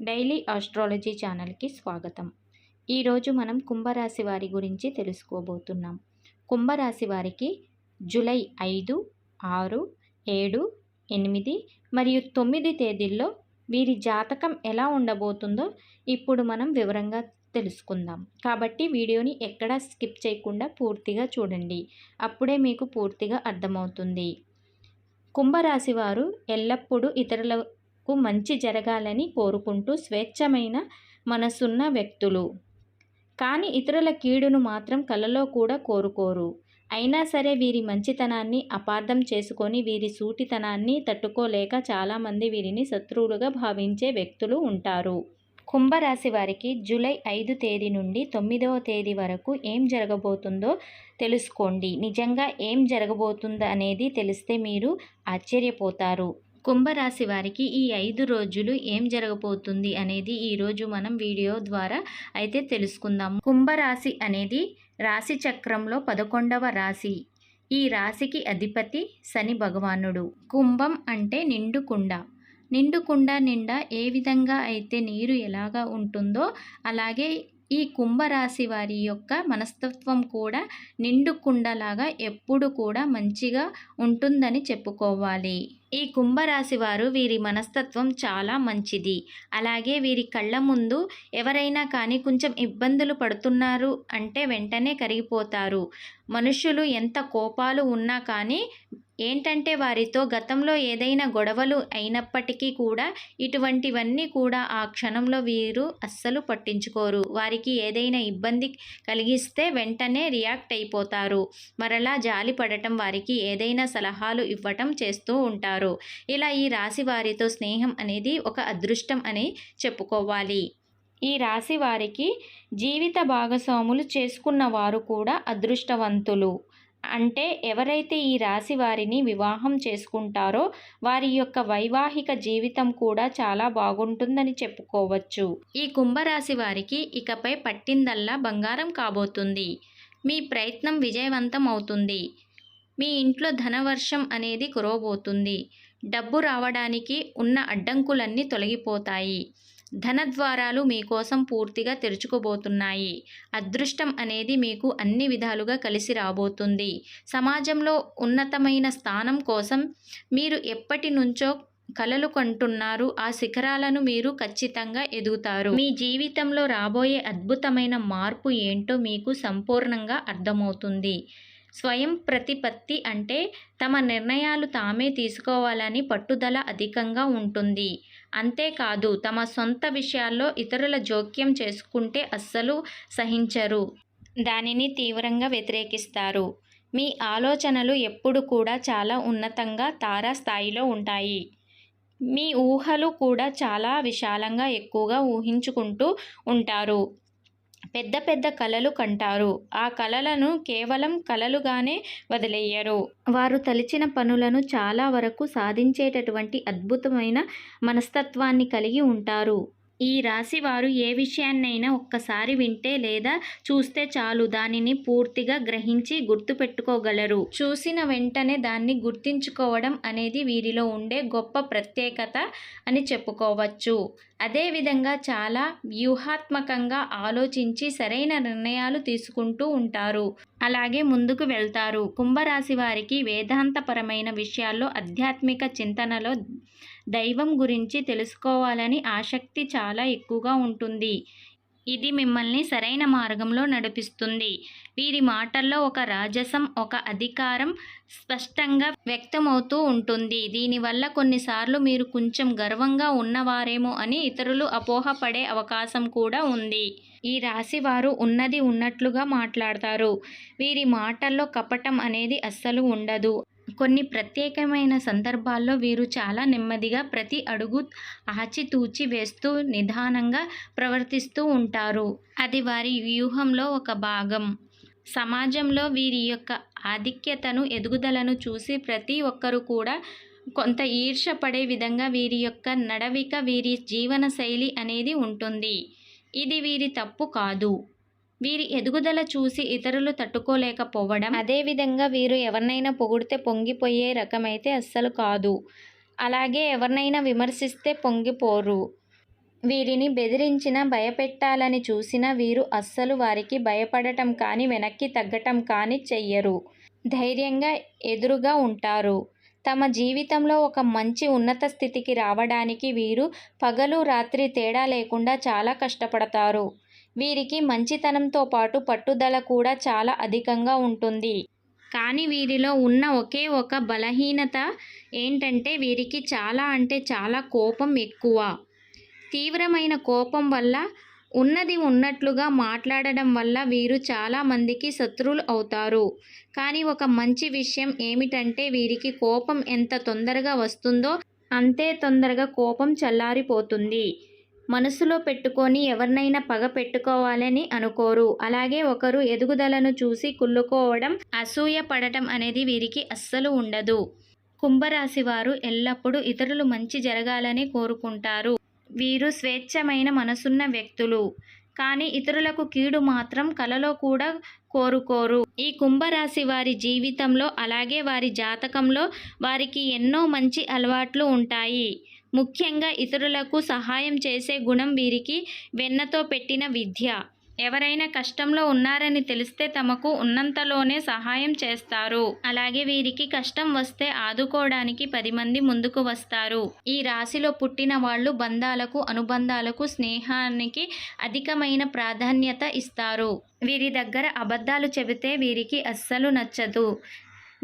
Daily astrology ఛానల్కి స్వాగతం. ఈరోజు మనం కుంభరాశి వారి గురించి తెలుసుకోబోతున్నాం. కుంభరాశి వారికి జూలై ఐదు ఆరు ఏడు ఎనిమిది మరియు తొమ్మిది తేదీల్లో వీరి జాతకం ఎలా ఉండబోతుందో ఇప్పుడు మనం వివరంగా తెలుసుకుందాం. కాబట్టి వీడియోని ఎక్కడా స్కిప్ చేయకుండా పూర్తిగా చూడండి. అప్పుడే మీకు పూర్తిగా అర్థమవుతుంది. కుంభరాశి వారు ఎల్లప్పుడూ ఇతరుల కు మంచి జరగాలని కోరుకుంటూ స్వేచ్ఛమైన మనసున్న వ్యక్తులు. కానీ ఇతరుల కీడును మాత్రం కలలో కూడా కోరుకోరు. అయినా సరే వీరి మంచితనాన్ని అపార్థం చేసుకొని వీరి సూటితనాన్ని తట్టుకోలేక చాలామంది వీరిని శత్రువులుగా భావించే వ్యక్తులు ఉంటారు. కుంభరాశి వారికి జూలై ఐదు తేదీ నుండి తొమ్మిదవ తేదీ వరకు ఏం జరగబోతుందో తెలుసుకోండి. నిజంగా ఏం జరగబోతుందో అనేది తెలిస్తే మీరు ఆశ్చర్యపోతారు. కుంభరాశి వారికి ఈ ఐదు రోజులు ఏం జరగబోతుంది అనేది ఈరోజు మనం వీడియో ద్వారా అయితే తెలుసుకుందాం. కుంభరాశి అనేది రాశి చక్రంలో పదకొండవ రాశి. ఈ రాశికి అధిపతి శని భగవానుడు. కుంభం అంటే నిండుకుండ నిండుకుండ నిండా ఏ విధంగా అయితే నీరు ఎలాగా ఉంటుందో అలాగే ఈ కుంభరాశి వారి యొక్క మనస్తత్వం కూడా నిండు కుండలాగా ఎప్పుడు కూడా మంచిగా ఉంటుందని చెప్పుకోవాలి. ఈ కుంభరాశి వారు వీరి మనస్తత్వం చాలా మంచిది. అలాగే వీరి కళ్ళ ముందు ఎవరైనా కానీ కొంచెం ఇబ్బందులు పడుతున్నారు అంటే వెంటనే కరిగిపోతారు. మనుషులు ఎంత కోపాలు ఉన్నా కానీ ఏంటంటే వారితో గతంలో ఏదైనా గొడవలు అయినప్పటికీ కూడా ఇటువంటివన్నీ కూడా ఆ క్షణంలో వీరు అస్సలు పట్టించుకోరు. వారికి ఏదైనా ఇబ్బంది కలిగిస్తే వెంటనే రియాక్ట్ అయిపోతారు. మరలా జాలి పడటం వారికి ఏదైనా సలహాలు ఇవ్వటం చేస్తూ ఉంటారు. ఇలా ఈ రాశి వారితో స్నేహం అనేది ఒక అదృష్టం అని చెప్పుకోవాలి. ఈ రాశి వారికి జీవిత భాగస్వాములు చేసుకున్న వారు కూడా అదృష్టవంతులు. అంటే ఎవరైతే ఈ రాశి వారిని వివాహం చేసుకుంటారో వారి యొక్క వైవాహిక జీవితం కూడా చాలా బాగుంటుందని చెప్పుకోవచ్చు. ఈ కుంభరాశి వారికి ఇకపై పట్టిందల్లా బంగారం కాబోతుంది. మీ ప్రయత్నం విజయవంతం అవుతుంది. మీ ఇంట్లో ధనవర్షం అనేది కురవబోతుంది. డబ్బు రావడానికి ఉన్న అడ్డంకులన్నీ తొలగిపోతాయి. ధనద్వారాలు మీకోసం పూర్తిగా తెరుచుకోబోతున్నాయి అదృష్టం అనేది మీకు అన్ని విధాలుగా కలిసి రాబోతుంది. సమాజంలో ఉన్నతమైన స్థానం కోసం మీరు ఎప్పటి నుంచో కలలు కంటున్నారు. ఆ శిఖరాలను మీరు ఖచ్చితంగా ఎదుగుతారు. మీ జీవితంలో రాబోయే అద్భుతమైన మార్పు ఏంటో మీకు సంపూర్ణంగా అర్థమవుతుంది. స్వయం ప్రతిపత్తి అంటే తమ నిర్ణయాలు తామే తీసుకోవాలని పట్టుదల అధికంగా ఉంటుంది. అంతేకాదు తమ సొంత విషయాల్లో ఇతరుల జోక్యం చేసుకుంటే అస్సలు సహించరు. దానిని తీవ్రంగా వ్యతిరేకిస్తారు. మీ ఆలోచనలు ఎప్పుడు కూడా చాలా ఉన్నతంగా తారా స్థాయిలో ఉంటాయి. మీ ఊహలు కూడా చాలా విశాలంగా ఎక్కువగా ఊహించుకుంటూ ఉంటారు. పెద్ద పెద్ద కలలు కంటారు. ఆ కలలను కేవలం కలలుగానే వదిలేయరు. వారు తలిచిన పనులను చాలా వరకు సాధించేటటువంటి అద్భుతమైన మనస్తత్వాన్ని కలిగి ఉంటారు. ఈ రాశి వారు ఏ విషయాన్నైనా ఒక్కసారి వింటే లేదా చూస్తే చాలు. దానిని పూర్తిగా గ్రహించి గుర్తుపెట్టుకోగలరు. చూసిన వెంటనే దాన్ని గుర్తించుకోవడం అనేది వీరిలో ఉండే గొప్ప ప్రత్యేకత అని చెప్పుకోవచ్చు. అదేవిధంగా చాలా వ్యూహాత్మకంగా ఆలోచించి సరైన నిర్ణయాలు తీసుకుంటూ ఉంటారు. అలాగే ముందుకు వెళ్తారు. కుంభరాశి వారికి వేదాంతపరమైన విషయాల్లో ఆధ్యాత్మిక చింతనలో దైవం గురించి తెలుసుకోవాలని ఆసక్తి చాలా ఎక్కువగా ఉంటుంది. ఇది మిమ్మల్ని సరైన మార్గంలో నడిపిస్తుంది. వీరి మాటల్లో ఒక రాజసం ఒక అధికారం స్పష్టంగా వ్యక్తమవుతూ ఉంటుంది. దీనివల్ల కొన్నిసార్లు మీరు కొంచెం గర్వంగా ఉన్నవారేమో అని ఇతరులు అపోహపడే అవకాశం కూడా ఉంది. ఈ రాశి వారు ఉన్నది ఉన్నట్లుగా మాట్లాడతారు. వీరి మాటల్లో కపటం అనేది అస్సలు ఉండదు. కొన్ని ప్రత్యేకమైన సందర్భాల్లో వీరు చాలా నెమ్మదిగా ప్రతి అడుగు ఆచితూచి వేస్తూ నిదానంగా ప్రవర్తిస్తూ ఉంటారు. అది వారి వ్యూహంలో ఒక భాగం. సమాజంలో వీరి యొక్క ఆధిక్యతను ఎదుగుదలను చూసి ప్రతి ఒక్కరూ కూడా కొంత ఈర్షపడే విధంగా వీరి యొక్క నడవిక వీరి జీవన శైలి అనేది ఉంటుంది. ఇది వీరి తప్పు కాదు. వీరి ఎదుగుదల చూసి ఇతరులు తట్టుకోలేకపోవడం అదేవిధంగా వీరు ఎవరినైనా పొగిడితే పొంగిపోయే రకమైతే అస్సలు కాదు. అలాగే ఎవరినైనా విమర్శిస్తే పొంగిపోరు. వీరిని బెదిరించిన భయపెట్టాలని చూసిన వీరు అస్సలు వారికి భయపడటం కానీ వెనక్కి తగ్గటం కానీ చెయ్యరు. ధైర్యంగా ఎదురుగా ఉంటారు. తమ జీవితంలో ఒక మంచి ఉన్నత స్థితికి రావడానికి వీరు పగలు రాత్రి తేడా లేకుండా చాలా కష్టపడతారు. వీరికి మంచితనంతో పాటు పట్టుదల కూడా చాలా అధికంగా ఉంటుంది. కానీ వీరిలో ఉన్న ఒకే ఒక బలహీనత ఏంటంటే వీరికి చాలా అంటే చాలా కోపం ఎక్కువ. తీవ్రమైన కోపం వల్ల ఉన్నది ఉన్నట్లుగా మాట్లాడడం వల్ల వీరు చాలా మందికి శత్రువులు అవుతారు. కానీ ఒక మంచి విషయం ఏమిటంటే వీరికి కోపం ఎంత తొందరగా వస్తుందో అంతే తొందరగా కోపం చల్లారిపోతుంది. మనసులో పెట్టుకొని ఎవరినైనా పగ పెట్టుకోవాలని అనుకోరు. అలాగే ఒకరు ఎదుగుదలను చూసి కుళ్ళుకోవడం అసూయ పడటం అనేది వీరికి అస్సలు ఉండదు. కుంభరాశి వారు ఎల్లప్పుడూ ఇతరులు మంచి జరగాలని కోరుకుంటారు. వీరు స్వేచ్ఛమైన మనసున్న వ్యక్తులు. కానీ ఇతరులకు కీడు మాత్రం కలలో కూడా కోరుకోరు. ఈ కుంభరాశి వారి జీవితంలో అలాగే వారి జాతకంలో వారికి ఎన్నో మంచి అలవాట్లు ఉంటాయి. ముఖ్యంగా ఇతరులకు సహాయం చేసే గుణం వీరికి వెన్నతో పెట్టిన విద్య. ఎవరైనా కష్టంలో ఉన్నారని తెలిస్తే తమకు ఉన్నంతలోనే సహాయం చేస్తారు. అలాగే వీరికి కష్టం వస్తే ఆదుకోవడానికి పది మంది ముందుకు వస్తారు. ఈ రాశిలో పుట్టిన వాళ్ళు బంధాలకు అనుబంధాలకు స్నేహానికి అధికమైన ప్రాధాన్యత ఇస్తారు. వీరి దగ్గర అబద్ధాలు చెబితే వీరికి అస్సలు నచ్చదు.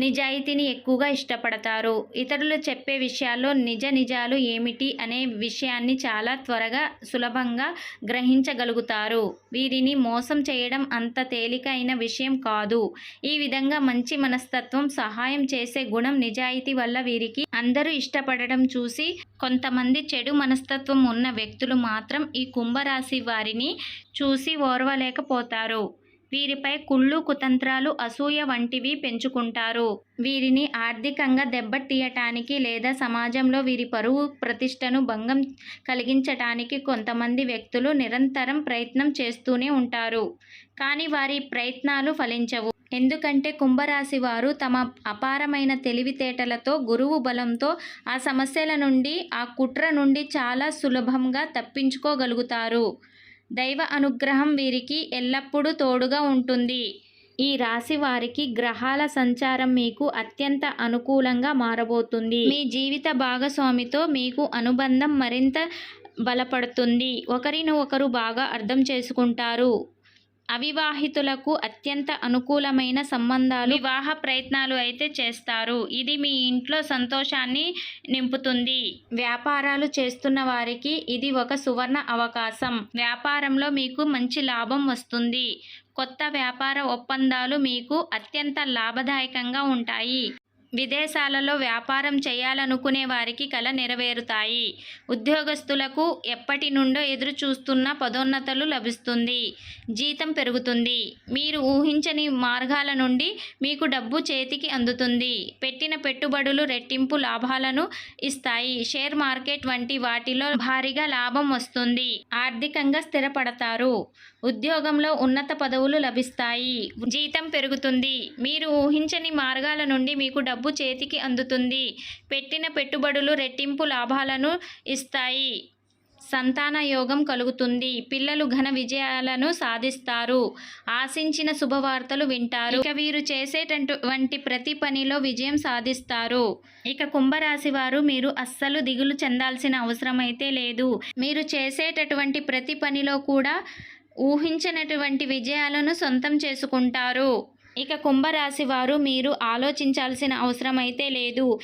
నిజాయితీని ఎక్కువగా ఇష్టపడతారు. ఇతరులు చెప్పే విషయాల్లో నిజ నిజాలు ఏమిటి అనే విషయాన్ని చాలా త్వరగా సులభంగా గ్రహించగలుగుతారు. వీరిని మోసం చేయడం అంత తేలికైన విషయం కాదు. ఈ విధంగా మంచి మనస్తత్వం సహాయం చేసే గుణం నిజాయితీ వల్ల వీరికి అందరూ ఇష్టపడడం చూసి కొంతమంది చెడు మనస్తత్వం ఉన్న వ్యక్తులు మాత్రం ఈ కుంభరాశి వారిని చూసి ఓర్వలేకపోతారు. వీరిపై కుళ్ళు కుతంత్రాలు అసూయ వంటివి పెంచుకుంటారు. వీరిని ఆర్థికంగా దెబ్బతీయటానికి లేదా సమాజంలో వీరి పరువు ప్రతిష్టను భంగం కలిగించటానికి కొంతమంది వ్యక్తులు నిరంతరం ప్రయత్నం చేస్తూనే ఉంటారు. కానీ వారి ప్రయత్నాలు ఫలించవు. ఎందుకంటే కుంభరాశి వారు తమ అపారమైన తెలివితేటలతో గురువు బలంతో ఆ సమస్యల నుండి ఆ కుట్ర నుండి చాలా సులభంగా తప్పించుకోగలుగుతారు. దైవ అనుగ్రహం వీరికి ఎల్లప్పుడూ తోడుగా ఉంటుంది. ఈ రాశి వారికి గ్రహాల సంచారం మీకు అత్యంత అనుకూలంగా మారబోతుంది. మీ జీవిత భాగస్వామితో మీకు అనుబంధం మరింత బలపడుతుంది. ఒకరిని ఒకరు బాగా అర్థం చేసుకుంటారు. అవివాహితులకు అత్యంత అనుకూలమైన సంబంధాలు వివాహ ప్రయత్నాలు అయితే చేస్తారు. ఇది మీ ఇంట్లో సంతోషాన్ని నింపుతుంది. వ్యాపారాలు చేస్తున్న వారికి ఇది ఒక సువర్ణ అవకాశం. వ్యాపారంలో మీకు మంచి లాభం వస్తుంది. కొత్త వ్యాపార ఒప్పందాలు మీకు అత్యంత లాభదాయకంగా ఉంటాయి. విదేశాలలో వ్యాపారం చేయాలనుకునే వారికి కల నెరవేరుతాయి. ఉద్యోగస్తులకు ఎప్పటి నుండో ఎదురు చూస్తున్న పదోన్నతలు లభిస్తుంది. జీతం పెరుగుతుంది. మీరు ఊహించని మార్గాల నుండి మీకు డబ్బు చేతికి అందుతుంది. పెట్టిన పెట్టుబడులు రెట్టింపు లాభాలను ఇస్తాయి. షేర్ మార్కెట్ వంటి వాటిలో భారీగా లాభం వస్తుంది. ఆర్థికంగా స్థిరపడతారు. ఉద్యోగంలో ఉన్నత పదవులు లభిస్తాయి. జీతం పెరుగుతుంది. మీరు ఊహించని మార్గాల నుండి మీకు డబ్బు చేతికి అందుతుంది. పెట్టిన పెట్టుబడులు రెట్టింపు లాభాలను ఇస్తాయి. సంతాన యోగం కలుగుతుంది. పిల్లలు ఘన విజయాలను సాధిస్తారు. ఆశించిన శుభవార్తలు వింటారు. ఇక వీరు చేసేటటువంటి ప్రతి పనిలో విజయం సాధిస్తారు. ఇక కుంభరాశి వారు మీరు అస్సలు దిగులు చెందాల్సిన అవసరం అయితే లేదు. మీరు చేసేటటువంటి ప్రతి పనిలో కూడా ఊహించినటువంటి విజయాలను సొంతం చేసుకుంటారు. ఇక కుంభరాశి వారు మీరు ఆలోచించాల్సిన అవసరం అయితే లేదు.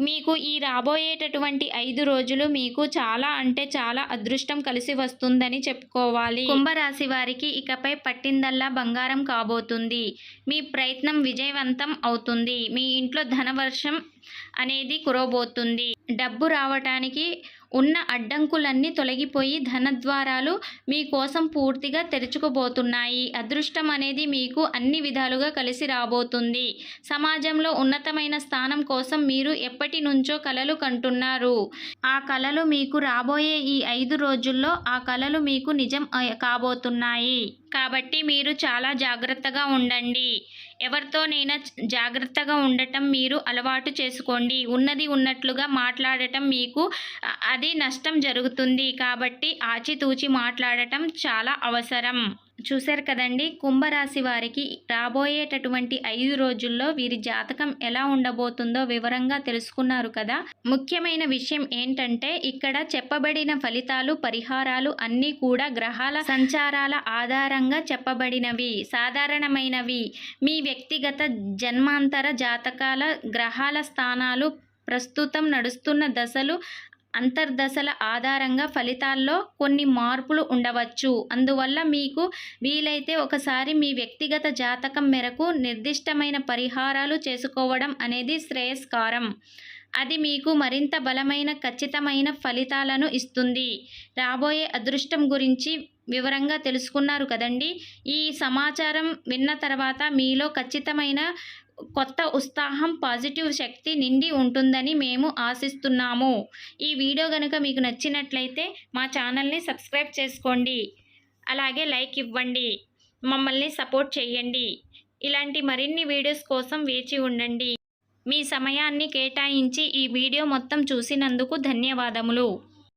మీకు ఈ రాబోయేటటువంటి ఐదు రోజులు మీకు చాలా అంటే చాలా అదృష్టం కలిసి వస్తుందని చెప్పుకోవాలి. కుంభరాశి వారికి ఇకపై పట్టిందల్లా బంగారం కాబోతుంది. మీ ప్రయత్నం విజయవంతం అవుతుంది. మీ ఇంట్లో ధనవర్షం అనేది కురవబోతుంది. డబ్బు రావటానికి ఉన్న అడ్డంకులన్నీ తొలగిపోయి ధనద్వారాలు మీకోసం పూర్తిగా తెరుచుకుపోతున్నాయి. అదృష్టం అనేది మీకు అన్ని విధాలుగా కలిసి రాబోతుంది. సమాజంలో ఉన్నతమైన స్థానం కోసం మీరు ఎప్పటి నుంచో కలలు కంటున్నారు. ఆ కలలు మీకు రాబోయే ఈ ఐదు రోజుల్లో ఆ కలలు మీకు నిజం కాబోతున్నాయి. కాబట్టి మీరు చాలా జాగ్రత్తగా ఉండండి. ఎవరితోనైనా జాగ్రత్తగా ఉండటం మీరు అలవాటు చేసుకోండి. ఉన్నది ఉన్నట్లుగా మాట్లాడటం మీకు అది నష్టం జరుగుతుంది. కాబట్టి ఆచితూచి మాట్లాడటం చాలా అవసరం. చూశారు కదండి. కుంభరాశి వారికి రాబోయేటటువంటి ఐదు రోజుల్లో వీరి జాతకం ఎలా ఉండబోతుందో వివరంగా తెలుసుకున్నారు కదా. ముఖ్యమైన విషయం ఏంటంటే ఇక్కడ చెప్పబడిన ఫలితాలు పరిహారాలు అన్నీ కూడా గ్రహాల సంచారాల ఆధారంగా చెప్పబడినవి. సాధారణమైనవి. మీ వ్యక్తిగత జన్మాంతర జాతకాల గ్రహాల స్థానాలు ప్రస్తుతం నడుస్తున్న దశలు అంతర్దశల ఆధారంగా ఫలితాల్లో కొన్ని మార్పులు ఉండవచ్చు. అందువల్ల మీకు వీలైతే ఒకసారి మీ వ్యక్తిగత జాతకం మేరకు నిర్దిష్టమైన పరిహారాలు చేసుకోవడం అనేది శ్రేయస్కారం. అది మీకు మరింత బలమైన ఖచ్చితమైన ఫలితాలను ఇస్తుంది. రాబోయే అదృష్టం గురించి వివరంగా తెలుసుకున్నారు కదండి. ఈ సమాచారం విన్న తర్వాత మీలో ఖచ్చితమైన కొత్త ఉత్సాహం పాజిటివ్ శక్తి నిండి ఉంటుందని మేము ఆశిస్తున్నాము. ఈ వీడియో కనుక మీకు నచ్చినట్లయితే మా ఛానల్ని సబ్స్క్రైబ్ చేసుకోండి. అలాగే లైక్ ఇవ్వండి. మమ్మల్ని సపోర్ట్ చేయండి. ఇలాంటి మరిన్ని వీడియోస్ కోసం వేచి ఉండండి. మీ సమయాన్ని కేటాయించి ఈ వీడియో మొత్తం చూసినందుకు ధన్యవాదములు.